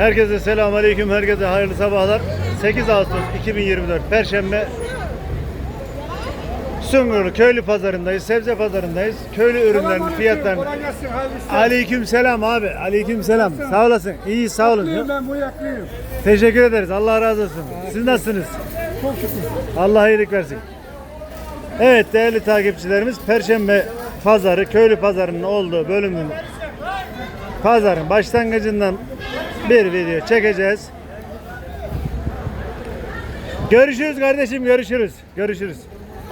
Herkese selam aleyküm, herkese hayırlı sabahlar. 8 Ağustos 2024 Perşembe Sungurlu köylü pazarındayız, sebze pazarındayız. Köylü ürünlerinin fiyatlarını. Aleyküm selam abi, aleyküm selam. Sağ olasın, iyi sağ olun. Ben bu yaklıyım. Teşekkür ederiz, Allah razı olsun. Siz nasılsınız? Çok şükür. Allah iyilik versin. Evet değerli takipçilerimiz Perşembe pazarı köylü pazarının olduğu bölümün pazarın başlangıcından bir video çekeceğiz. Görüşürüz kardeşim görüşürüz. Görüşürüz.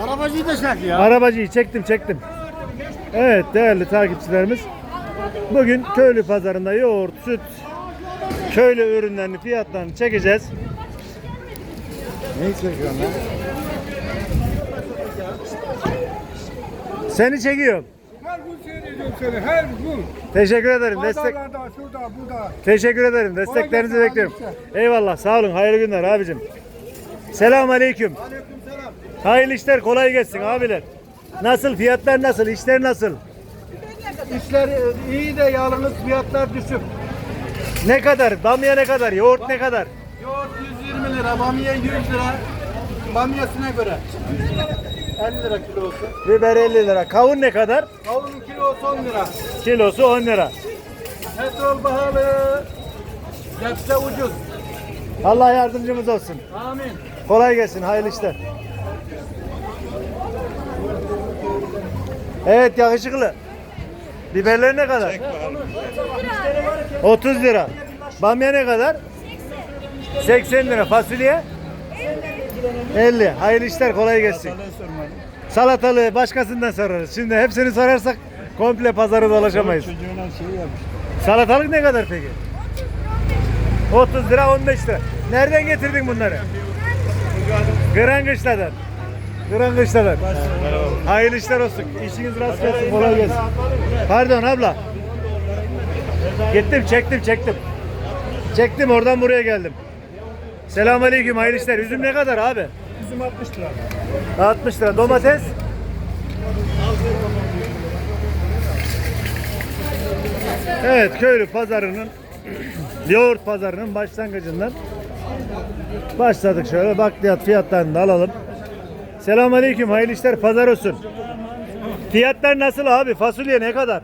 Arabacıyı da çek ya. Arabacıyı çektim çektim. Evet değerli takipçilerimiz. Bugün köylü pazarında yoğurt, süt, köylü ürünlerinin fiyatlarını çekeceğiz. Neyi çekiyorsun lan? Seni çekiyorum. Seni, her gün. Teşekkür ederim. Destek Pazarlarda, şurada, burada. Teşekkür ederim. Desteklerinizi gelsin, bekliyorum. Eyvallah. Sağ olun. Hayırlı günler abicim. Selamun aleyküm. Hayırlı işler. Kolay gelsin abiler. Nasıl? Fiyatlar nasıl? İşler nasıl? İşler iyi de yalnız fiyatlar düşük. Ne kadar? Bamya ne kadar? Yoğurt ne kadar? Yoğurt 120 lira, bamya 100 lira. Bamyasına göre. 50 lira kilosu. Biber 50 lira. Kavun ne kadar? Kavunun kilosu 10 lira. Kilosu 10 lira. Petrol pahalı. Cepte ucuz. Allah yardımcımız olsun. Amin. Kolay gelsin. Hayırlı işler. Evet yakışıklı. Biberler ne kadar? 30 lira. Bamya ne kadar? 80 lira. Fasulye? 50. Hayırlı işler kolay gelsin. Salatalığı başkasından sorarız. Şimdi hepsini sorarsak komple pazarı dolaşamayız. Çocuğuna şey yapmış. Salatalık ne kadar peki? 30 lira 15 lira. Nereden getirdin bunları? Gırangıçlar'dan. Gırangıçlar'dan. Hayırlı işler olsun. İşiniz rast gelsin. Kolay gelsin. Pardon abla. Gittim çektim çektim. Çektim oradan buraya geldim. Selamünaleyküm hayırlı işler. Üzüm ne kadar abi? Bizim 60 lira. 60 lira. Domates? Evet köylü pazarının yoğurt pazarının başlangıcından başladık şöyle bakliyat fiyatlarını da alalım. Selamünaleyküm hayırlı işler pazar olsun. Fiyatlar nasıl abi? Fasulye ne kadar?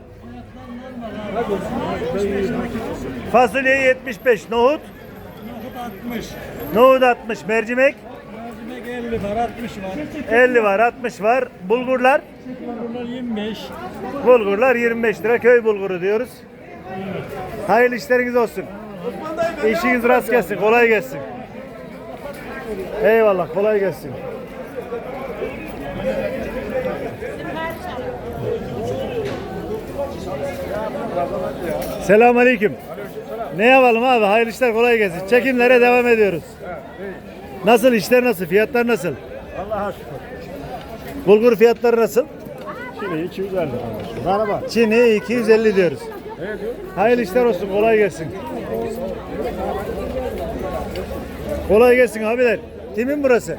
Fasulye 75, nohut 60. nohut 60, mercimek Mercimek 50 var, 60 var. 50 var, 60 var. Bulgurlar Bunlar 25. Bulgurlar 25 lira köy bulguru diyoruz. Hayırlı işleriniz olsun. İşiniz rast gelsin, kolay gelsin. Eyvallah, kolay gelsin. Selamun Aleyküm. Ne yapalım abi? Hayırlı işler kolay gelsin. Çekimlere devam ediyoruz. Nasıl işler nasıl? Fiyatlar nasıl? Allah'a şükür. Bulgur fiyatları nasıl? Şimdi 250 lira. Merhaba. Çin'i 250 diyoruz. Hayırlı işler olsun, kolay gelsin. Kolay gelsin abiler. Kimin burası?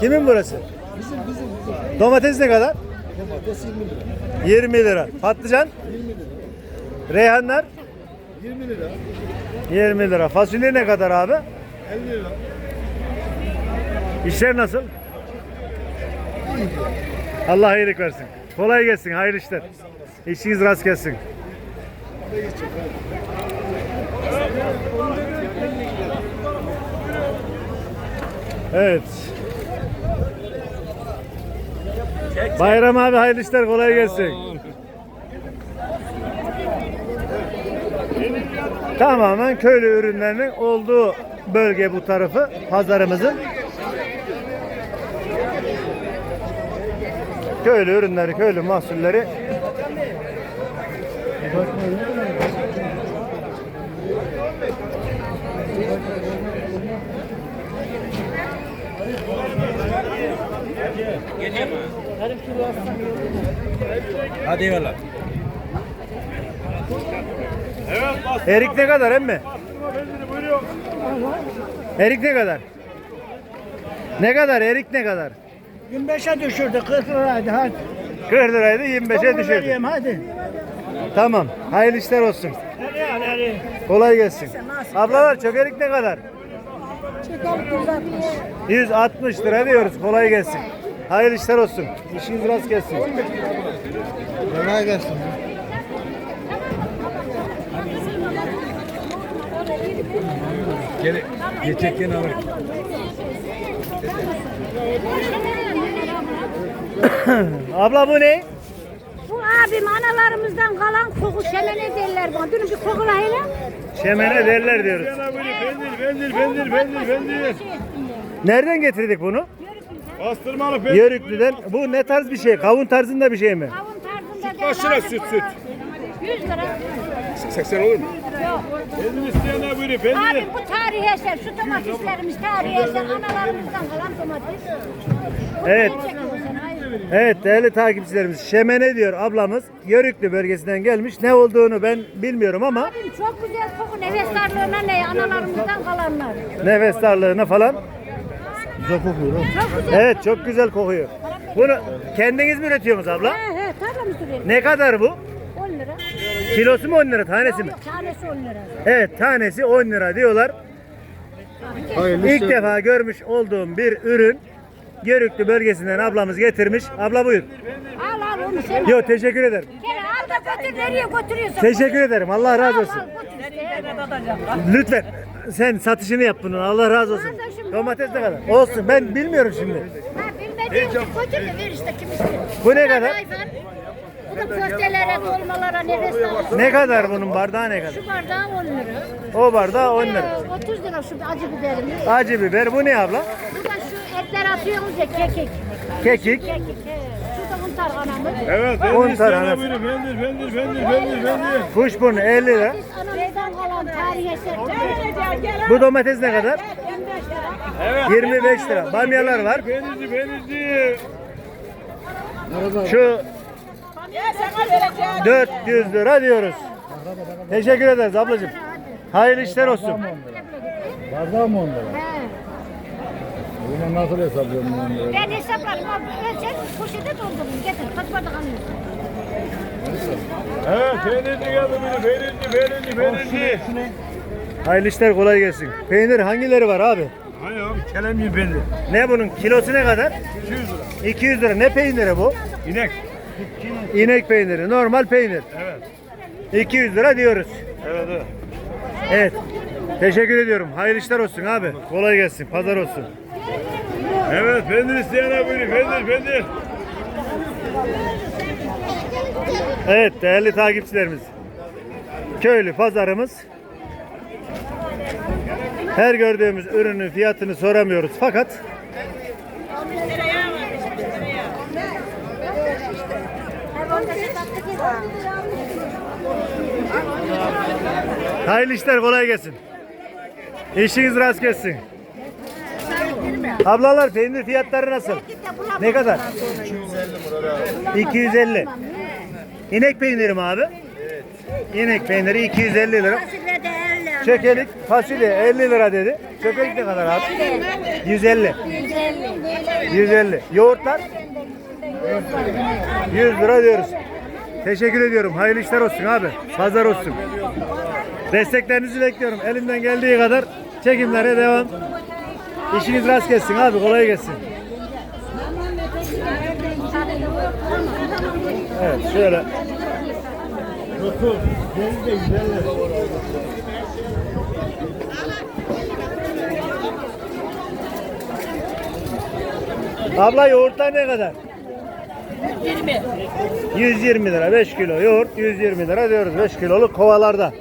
Kimin burası? Bizim bizim bizim. Domates ne kadar? Domates 20 lira. 20 lira. Patlıcan? 20 lira. Reyhanlar? 20 lira. 20 lira. Fasulye ne kadar abi? 50 lira. İşler nasıl? Allah iyilik versin. Kolay gelsin, hayırlı işler. İşiniz rast gelsin. Evet. Bayram abi hayırlı işler kolay gelsin. Tamamen köylü ürünlerinin olduğu bölge bu tarafı pazarımızın. Köylü ürünleri, köylü mahsulleri. Hadi eyvallah. Erik ne kadar emmi? Erik ne kadar? Ne kadar? Erik ne kadar? 25'e düşürdü 40 liraydı hadi. 40 liraydı 25'e Kabul düşürdü. vereyim hadi. Tamam. Hayırlı işler olsun. Kolay gelsin. Ablalar çökelik ne kadar? 160 lira diyoruz. Kolay gelsin. Hayırlı işler olsun. İşiniz rast gelsin. Kolay gelsin. Gel, geçerken alır. Abla bu ne? Bu abim analarımızdan kalan koku şemene derler bana. Dün bir kokula hele. Şemene derler diyoruz. Bendir, bendir, bendir, bendir. Nereden getirdik bunu? Bastırmalı bendir. Yörüklü'den. Bu ne tarz bir şey? Kavun tarzında bir şey mi? Kavun tarzında Kaç lira süt, süt? 100 lira. 80 olur mu? Yok. Bendir isteyenler buyurun, bendir. Abi bu tarihi eser. Şu domateslerimiz tarihi eser. Analarımızdan kalan domates. Evet. Ne çekiyorsun sen? Hayır. Evet değerli takipçilerimiz. Şemene diyor ablamız. Yörüklü bölgesinden gelmiş. Ne olduğunu ben bilmiyorum ama Abim çok güzel koku. Nefes darlığına ne? Analarımızdan kalanlar. nefes darlığına falan. Çok güzel. Evet çok güzel kokuyor. Bunu kendiniz mi üretiyorsunuz abla? He he tarlamız duruyor. Ne kadar bu? 10 lira. Kilosu mu 10 lira tanesi mi? Yok, tanesi 10 lira. Evet tanesi 10 lira diyorlar. İlk defa görmüş olduğum bir ürün Yörüklü bölgesinden ablamız getirmiş. Abla buyur. Al al onu sen. Yok teşekkür ederim. Gel al da götür nereye götürüyorsun? Teşekkür ederim. Allah razı olsun. Al, al, götür işte. Lütfen sen satışını yap bunun. Allah razı olsun. Domates ne kadar? Olsun ben bilmiyorum şimdi. Ha bilmediğin için götür de ver işte kim istiyor. Bu ne da kadar? hayvan, Bu da köftelere, dolmalara, nefes. Ne kadar bunun bardağı ne kadar? Şu bardağı 10 lira. O bardağı 10 lira. Ee, 30 lira şu acı biberimiz. Acı biber bu ne abla? Etler atıyoruz ya kekik. Kekik. Kekik. Şu da un tarhanamız. Evet, isteyenler tane. buyurun, bendir, bendir, bendir, bendir, bendir. Kuşburnu 50 lira. Biz anamızdan kalan tarihi eser. Bu domates ne kadar? 25 lira. 25 lira. Bamyalar var. Benizci, benizci. Şu 400 lira diyoruz. Teşekkür ederiz ablacığım. Hayırlı işler olsun. Bardağı mı onda? He. Bunu nasıl hesaplıyorum bunu? Ben hesaplarım. abi. Ölçek poşete doldurun. Getir. Kaç bardak alıyorsun? Evet, benizci geldi buyurun, benizci, benizci, benizci. Hayırlı işler kolay gelsin. Peynir hangileri var abi? Hayır abi, kelemci bendir. Ne bunun kilosu ne kadar? 200 lira. 200 lira. Ne peyniri bu? İnek. İnek peyniri. Normal peynir. Evet. 200 lira diyoruz. Evet, evet. Evet. Teşekkür ediyorum. Hayırlı işler olsun abi. Kolay gelsin. Pazar olsun. Evet, bendir isteyenler buyurun, bendir, bendir. Evet değerli takipçilerimiz. Köylü pazarımız. Her gördüğümüz ürünün fiyatını soramıyoruz fakat hayırlı işler kolay gelsin. İşiniz rast gelsin. Ablalar peynir fiyatları nasıl? Ne kadar? 250. İnek peyniri mi abi? Evet. İnek peyniri 250 lira. Fasulye de 50 lira. Çökelik fasulye 50 lira dedi. Çökelik ne kadar abi? 150. 150. 150. Yoğurtlar 100 lira diyoruz. Teşekkür ediyorum. Hayırlı işler olsun abi. Pazar olsun. Desteklerinizi bekliyorum. Elimden geldiği kadar çekimlere devam. İşiniz rast gelsin abi. Kolay gelsin. Evet şöyle. Abla yoğurtlar ne kadar? 120. 120 lira 5 kilo yoğurt 120 lira diyoruz 5 kiloluk kovalarda.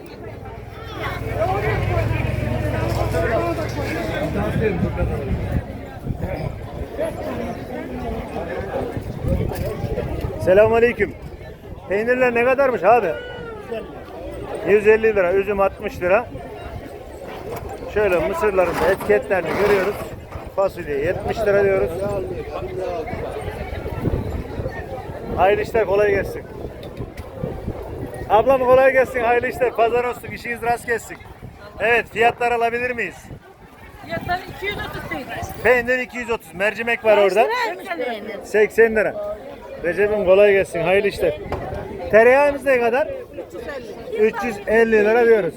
Selamünaleyküm. Peynirler ne kadarmış abi? 150 lira, üzüm 60 lira. Şöyle mısırların da etiketlerini görüyoruz. Fasulye 70 lira diyoruz. Hayırlı işler kolay gelsin. Ablam kolay gelsin. Hayırlı işler. Pazar olsun. İşiniz rast gelsin. Evet fiyatlar alabilir miyiz? Fiyatları 230 lira. Peynir 230. Mercimek var orada. 80 lira. Recep'im kolay gelsin. Hayırlı işler. Tereyağımız ne kadar? 350 lira diyoruz.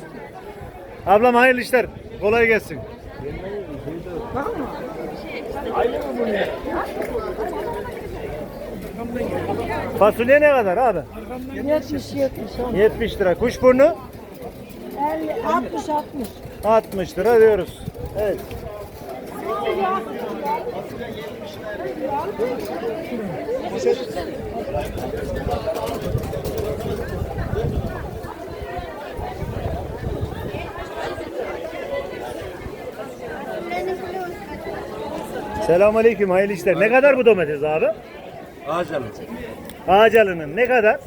Ablam hayırlı işler. Kolay gelsin. Fasulye ne kadar abi? 70 70 70 lira. Kuşburnu 50 60 60. 60 lira diyoruz. Evet. Selamünaleyküm hayırlı işler. Ne kadar bu domates abi? Ağacalı. Ağacalı'nın ne kadar?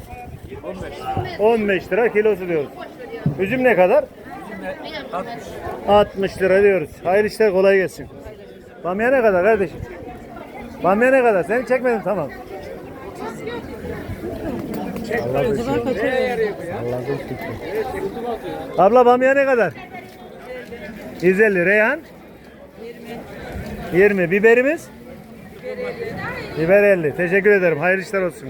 15. 15 lira kilosu diyoruz. Üzüm ne kadar? 60. 60 lira diyoruz. Hayırlı işler kolay gelsin. Bamya ne kadar kardeşim? Bamya ne kadar? Seni çekmedim tamam. Allah Allah Abla bamya ne kadar? 150 reyhan 20 20 biberimiz Biber 50. Teşekkür ederim. Hayırlı işler olsun.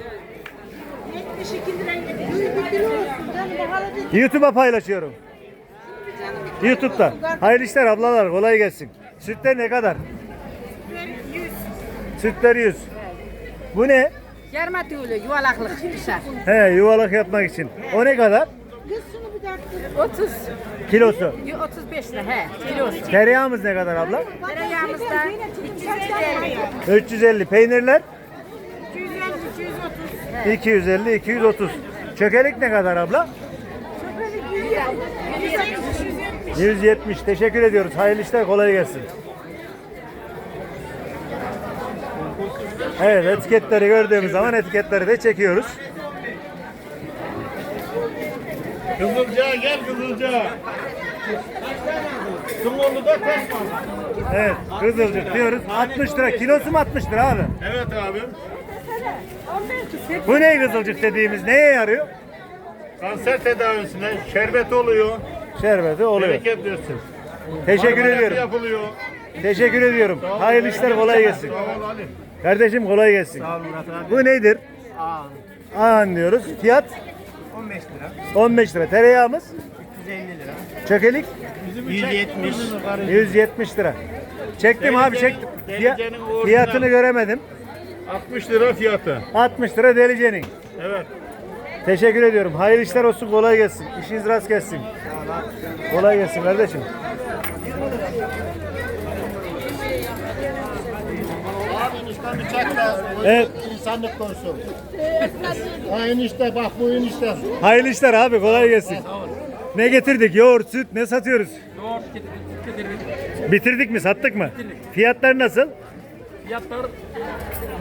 YouTube'a paylaşıyorum. YouTube'da. Hayırlı işler ablalar. Kolay gelsin. Sütler ne kadar? 100. Sütler 100. Bu ne? Yarma tüylü yuvalaklık dışarı. He yuvalak yapmak için. O ne kadar? 30, Kilosu. 35 lira he, kilosu. Tereyağımız ne kadar abla? Tereyağımız da 350. 350. Peynirler? 250, 230. 250, 230. Çökelik ne kadar abla? 170. Teşekkür ediyoruz. Hayırlı işler. Kolay gelsin. Evet etiketleri gördüğümüz zaman etiketleri de çekiyoruz. Kızılca gel Kızılca. Kaç var? Evet kızılcık diyoruz. 60 lira. Kilosu mu 60 lira abi? Evet abim. Bu ne kızılcık dediğimiz neye yarıyor? Kanser tedavisine şerbet oluyor. Şerbeti oluyor. Bereket versin. Teşekkür Marmelat ediyorum. yapılıyor. Teşekkür ediyorum. Hayırlı işler kolay gelsin. Sağ ol Ali. Kardeşim kolay gelsin. Bu nedir? Ağan diyoruz. Fiyat? 15 lira. 15 lira. Tereyağımız? 350 lira. Çökelik? 170. 170 lira. Çektim abi Delicenin- çektim. Fiya- Delicenin orijinal. fiyatını göremedim. 60 lira fiyatı. 60 lira delicenin. Evet. Teşekkür ediyorum. Hayırlı işler olsun. Kolay gelsin. İşiniz rast gelsin. Kolay gelsin kardeşim. Enişte bıçakla Evet. insanlık korusun. Ha enişte bak bu enişte. Hayırlı işler abi. Kolay gelsin. Ne getirdik? Yoğurt, süt ne satıyoruz? Yoğurt getirdik. Bitirdik mi? Sattık mı? Fiyatlar nasıl? Fiyatlar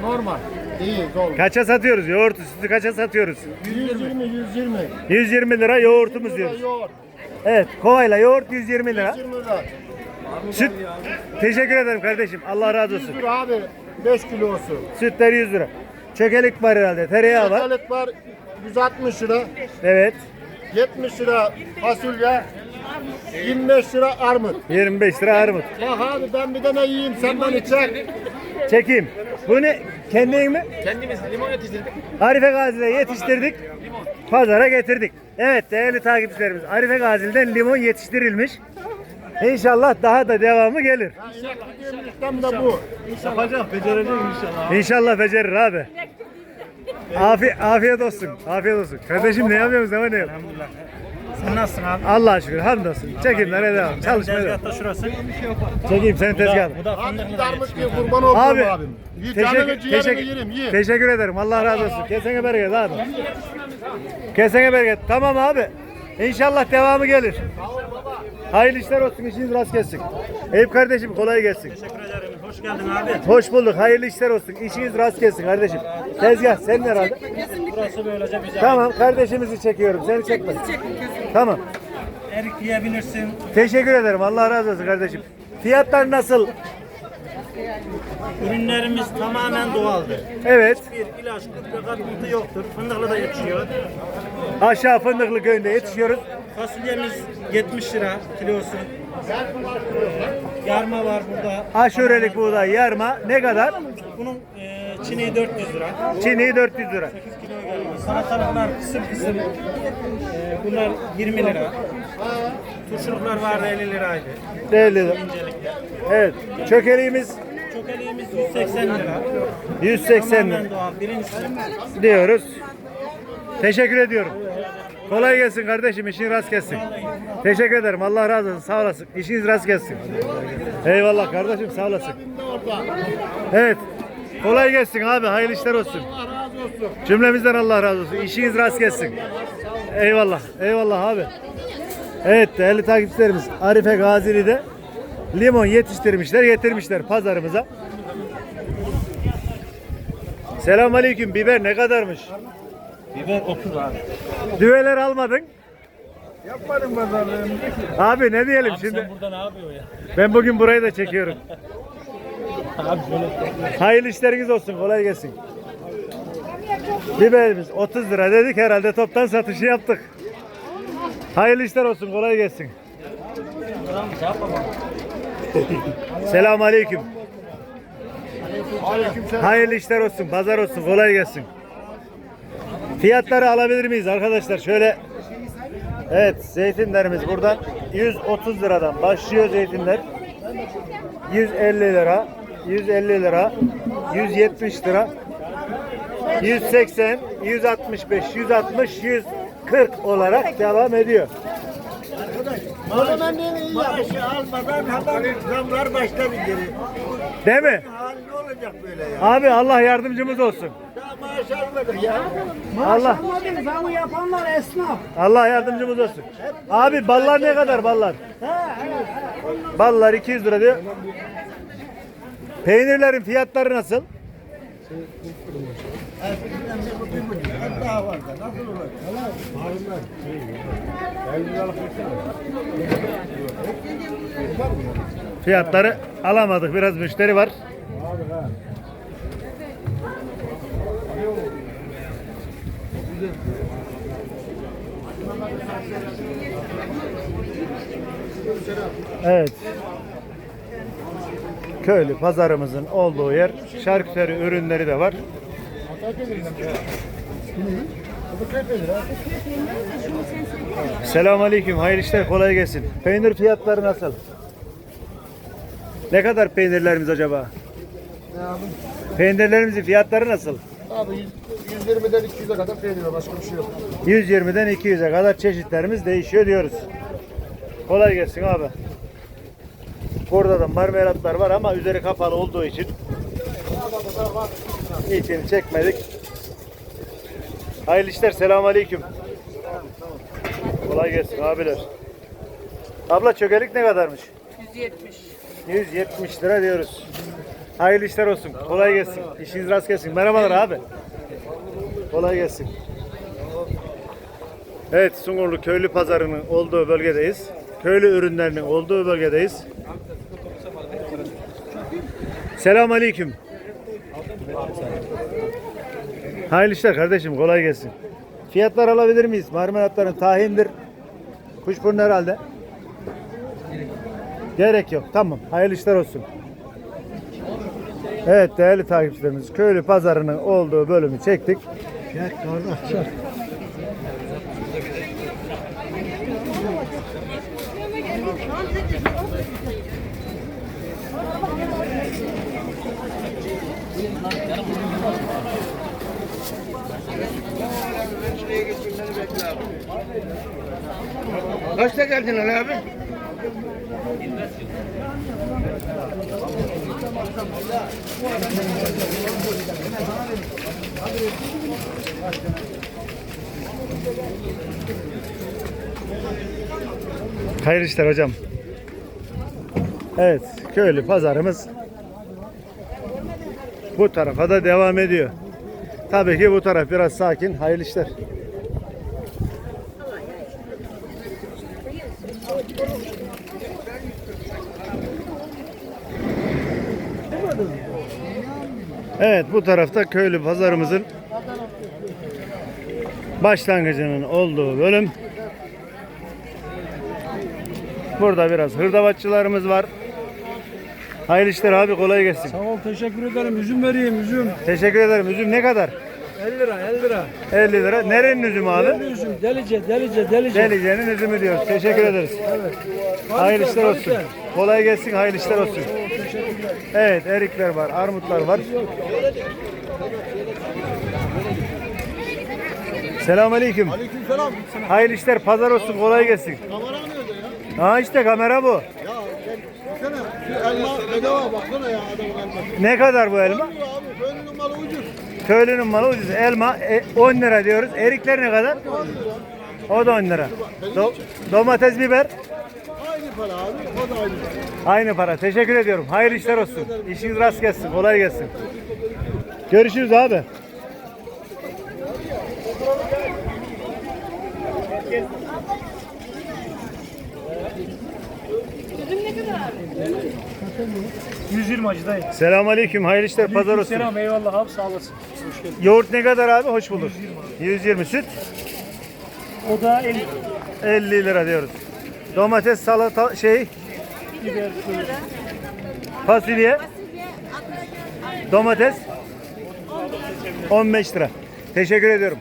normal. İyi dolu. Kaça satıyoruz? Yoğurtu, sütü kaça satıyoruz? 120 120. 120 lira yoğurtumuz diyoruz. Yoğurt. Evet, kovayla yoğurt 120 lira. 120 lira. Süt Teşekkür ederim kardeşim. Allah razı 100 olsun. lira abi 5 kilosu. Sütler 100 lira. Çökelik var herhalde. Tereyağı var. Balık var 160 lira. Evet. 70 lira fasulye. 25 lira armut. 25 lira armut. Bak abi ben bir tane yiyeyim sen beni çek. Çekeyim. Bu ne? Kendin mi? Kendimiz limon yetiştirdik. Arife Gazi'de yetiştirdik. Pazara getirdik. Evet değerli takipçilerimiz. Arife Gazi'den limon yetiştirilmiş. İnşallah daha da devamı gelir. Tam da bu. Yapacak, becerecek inşallah. İnşallah becerir abi. Afi, afiyet olsun. Afiyet olsun. Kardeşim ne yapıyorsunuz? Var ne yok? Sen nasılsın abi? Allah'a şükür hamdolsun. Çekimlere devam. Çalışmaya devam. Tezgahta şurası. Çekeyim senin tezgahını. Bu da Abi fındıklı bir da armut yetişiyor. diye kurban oldum Abi, abim. Yi teşekkür, canını ciğerini teşekkür, yerim ye. teşekkür ederim. Allah razı olsun. Kesene bereket abi. Kesene bereket. Tamam abi. İnşallah devamı gelir. Hayırlı işler olsun. işiniz rast gelsin. Eyüp kardeşim kolay gelsin. Teşekkür ederim. Hoş geldin abi. Hoş bulduk. Hayırlı işler olsun. İşiniz rast gelsin kardeşim. Tezgah senin herhalde. Burası böylece güzel. Tamam kardeşimizi çekiyorum. Seni çekme. Tamam. Erik yiyebilirsin. Teşekkür ederim. Allah razı olsun kardeşim. Fiyatlar nasıl? Ürünlerimiz tamamen doğaldır. Evet. Bir ilaç, katkıntı yoktur. Fındıklı da yetişiyor. Aşağı Fındıklı köyünde yetişiyoruz. Fasulyemiz 70 lira kilosu. Yarma var burada. Aşurelik buğday yarma ne kadar? Bunun e, çini 400 lira. Çini 400 lira. 8 kilo geliyor. Salatalıklar kısım kısım. E, bunlar 20 lira. Turşuluklar vardı 50 liraydı. 50 lira. Evet. Çökeliğimiz Çökeliğimiz 180 lira. 180 lira Tamamen doğal. Birincisi diyoruz. Teşekkür ediyorum. Kolay gelsin kardeşim. işin rast gelsin. Teşekkür ederim. Allah razı olsun. Sağ olasın. İşiniz rast gelsin. Eyvallah kardeşim. Sağ olasın. Evet. Kolay gelsin abi. Hayırlı işler olsun. Cümlemizden Allah razı olsun. İşiniz rast gelsin. Eyvallah. Eyvallah abi. Evet değerli takipçilerimiz Arife Gazili'de limon yetiştirmişler, getirmişler pazarımıza. Selamünaleyküm. Biber ne kadarmış? Biber 30 abi. Düveler almadın. Yapmadım pazarlığımı. Abi ne diyelim şimdi? burada ne yapıyor ya? Ben bugün burayı da çekiyorum. Abi şöyle Hayırlı işleriniz olsun. Kolay gelsin. Biberimiz 30 lira dedik. Herhalde toptan satışı yaptık. Hayırlı işler olsun. Kolay gelsin. Selamun aleyküm. Hayırlı işler olsun. Pazar olsun. Kolay gelsin. Fiyatları alabilir miyiz arkadaşlar? Şöyle Evet zeytinlerimiz buradan 130 liradan başlıyor zeytinler. 150 lira, 150 lira, 170 lira, 180, 165, 160, 140 olarak devam ediyor. Maaşı almadan hemen zamlar başladı geri. Değil mi? Hal ne olacak böyle ya? Abi Allah yardımcımız olsun. Maaş almadık ya. Allah Zamı yapanlar esnaf. Allah yardımcımız olsun. Abi ballar ne kadar ballar? Ballar 200 lira diyor. Peynirlerin fiyatları nasıl? Fiyatları alamadık. Biraz müşteri var. Evet. Köylü pazarımızın olduğu yer. Şarküteri ürünleri de var. Selamünaleyküm. Hayırlı işler. Kolay gelsin. Peynir fiyatları nasıl? Ne kadar peynirlerimiz acaba? Peynirlerimizin fiyatları nasıl? Abi 120'den 200'e kadar peynir. Başka bir şey yok. 120'den 200'e kadar çeşitlerimiz değişiyor diyoruz. Kolay gelsin abi. Burada da marmelatlar var ama üzeri kapalı olduğu için içini çekmedik. Hayırlı işler. Selamünaleyküm. Kolay gelsin abiler. Abla çökelik ne kadarmış? 170. 170 lira diyoruz. Hayırlı işler olsun. Kolay gelsin. İşiniz rast gelsin. Merhabalar abi. Kolay gelsin. Evet Sungurlu Köylü Pazarı'nın olduğu bölgedeyiz. Köylü ürünlerinin olduğu bölgedeyiz. Selamun Aleyküm. Hayırlı işler kardeşim. Kolay gelsin. Fiyatlar alabilir miyiz? Marmelatların tahindir. Kuşburnu herhalde. Gerek yok. Tamam. Hayırlı işler olsun. Evet değerli takipçilerimiz köylü pazarının olduğu bölümü çektik. Kaçta geldin Ali abi? Hayırlı işler hocam. Evet köylü pazarımız bu tarafa da devam ediyor. Tabii ki bu taraf biraz sakin. Hayırlı işler. Evet bu tarafta köylü pazarımızın başlangıcının olduğu bölüm. Burada biraz hırdavatçılarımız var. Hayırlı işler abi kolay gelsin. Sağ ol teşekkür ederim. Üzüm vereyim üzüm. Teşekkür ederim. Üzüm ne kadar? 50 lira 50 lira. 50 lira. Nerenin üzümü abi? Üzüm delice delice delice. Delice'nin üzümü diyoruz. Teşekkür ederiz. Hayırlı işler olsun. Kolay gelsin, hayırlı işler olsun. Evet, erikler var, armutlar var. Selamünaleyküm. Aleykümselam. Hayırlı işler, pazar olsun, kolay gelsin. Kamera nerede ya? Ha işte kamera bu. Ya sen baksana elma bedava baksana ya adamın elması. Ne kadar bu elma? Abi gönlünün malı ucuz. Köylünün malı ucuz. Elma e, 10 lira diyoruz. Erikler ne kadar? 10 lira. O da 10 lira. Do- domates, biber Aynı para abi. O da aynı para. aynı para. Teşekkür ediyorum. Hayırlı işler olsun. İşiniz rast gelsin. Kolay gelsin. Görüşürüz abi. Selamünaleyküm. Hayırlı işler. Pazar olsun. Selam eyvallah abi sağ olasın. Yoğurt ne kadar abi? Hoş bulduk. 120 süt. O da 50 50 lira diyoruz. Domates, salata, şey, biber. fasulye, domates 15 lira. Teşekkür ediyorum.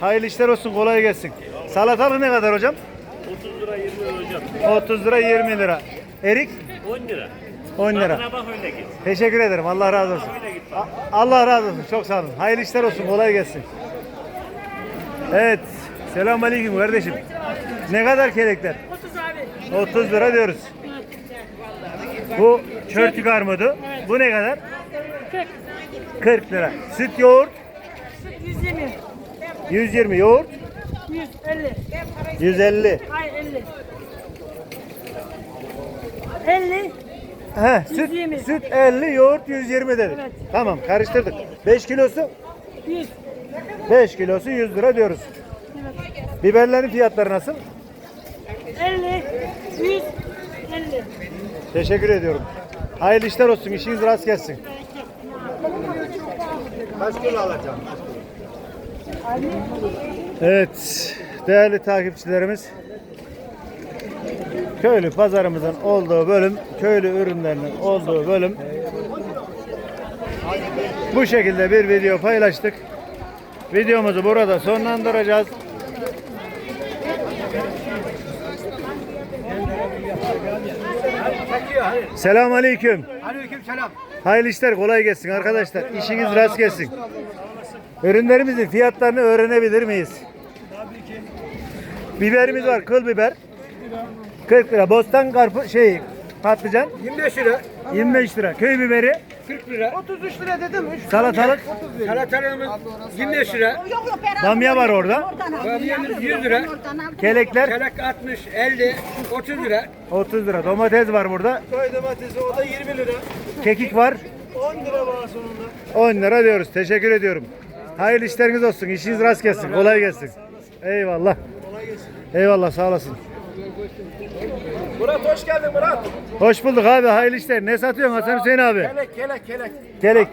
Hayırlı işler olsun, kolay gelsin. Salatalık ne kadar hocam? 30 lira 20 lira hocam. 30 lira 20 lira. Erik? 10 lira. 10 lira. bak öyle git. Teşekkür ederim. Allah razı olsun. A- Allah razı olsun. Çok sağ olun. Hayırlı işler olsun. Kolay gelsin. Evet. Selamünaleyküm kardeşim. Ne kadar kelekler? 30 abi. 30 lira diyoruz. Bu çörtük armudu. Bu ne kadar? 40. 40 lira. Süt yoğurt 120, 120 yoğurt 150, 150. ay 50. 50, He, süt, 120. süt 50, yoğurt 120 dedik. Evet. Tamam karıştırdık. 5 kilosu 100, 5 kilosu 100 lira diyoruz. Biberlerin fiyatları nasıl? 50, 100, 50. Teşekkür ediyorum. Hayırlı işler olsun. İşiniz rast gelsin. Kaç kilo alacağım? Evet, değerli takipçilerimiz. Köylü pazarımızın olduğu bölüm, köylü ürünlerinin olduğu bölüm. Bu şekilde bir video paylaştık. Videomuzu burada sonlandıracağız. Selamun Aleyküm. Aleyküm selam. Hayırlı işler kolay gelsin arkadaşlar. İşiniz rast gelsin. Ürünlerimizin fiyatlarını öğrenebilir miyiz? Biberimiz var, kıl biber. 40 lira. Bostan karpuz şey patlıcan 25 lira. 25 lira. Köy biberi 40 lira. 33 lira dedim. salatalık, Salatalığımız 25 lira. bamya var orada. Bamyamız 100 lira. Kelekler Kelek 60, 50, 30 lira. 30 lira. Domates var burada. Köy domatesi o da 20 lira. Kekik var. 10 lira var sonunda. 10 lira diyoruz. Teşekkür ediyorum. Hayırlı işleriniz olsun. İşiniz rast gelsin. Kolay gelsin. Eyvallah. Eyvallah sağ olasın. Murat hoş geldin Murat. Hoş bulduk abi. Hayırlı işler. Ne satıyorsun Hasan Hüseyin abi? Kelek kelek kelek. Kelek.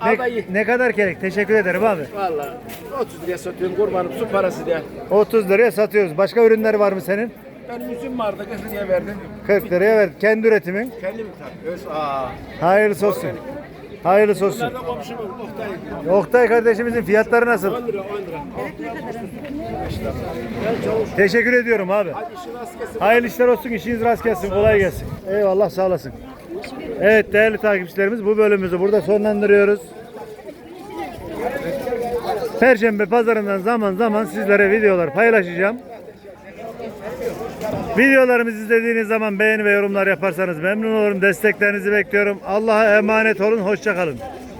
Ne, ne kadar kelek? Teşekkür ederim abi. Valla 30 liraya satıyorum kurbanım su parası diye. 30 liraya satıyoruz. Başka ürünler var mı senin? Benim üzüm vardı 40 liraya verdim. 40 liraya ver. Kendi üretimin. Kendim tabii. Öz aa. Hayırlısı olsun. Hayırlısı olsun. Bunlar da komşumun Oktay. Oktay kardeşimizin fiyatları nasıl? 10 lira 10 lira. Teşekkür ediyorum abi. Hayırlı işler olsun, işiniz rast gelsin, kolay gelsin. Eyvallah, sağ olasın. Evet değerli takipçilerimiz bu bölümümüzü burada sonlandırıyoruz. Perşembe pazarından zaman zaman sizlere videolar paylaşacağım. Videolarımızı izlediğiniz zaman beğeni ve yorumlar yaparsanız memnun olurum. Desteklerinizi bekliyorum. Allah'a emanet olun. Hoşça kalın.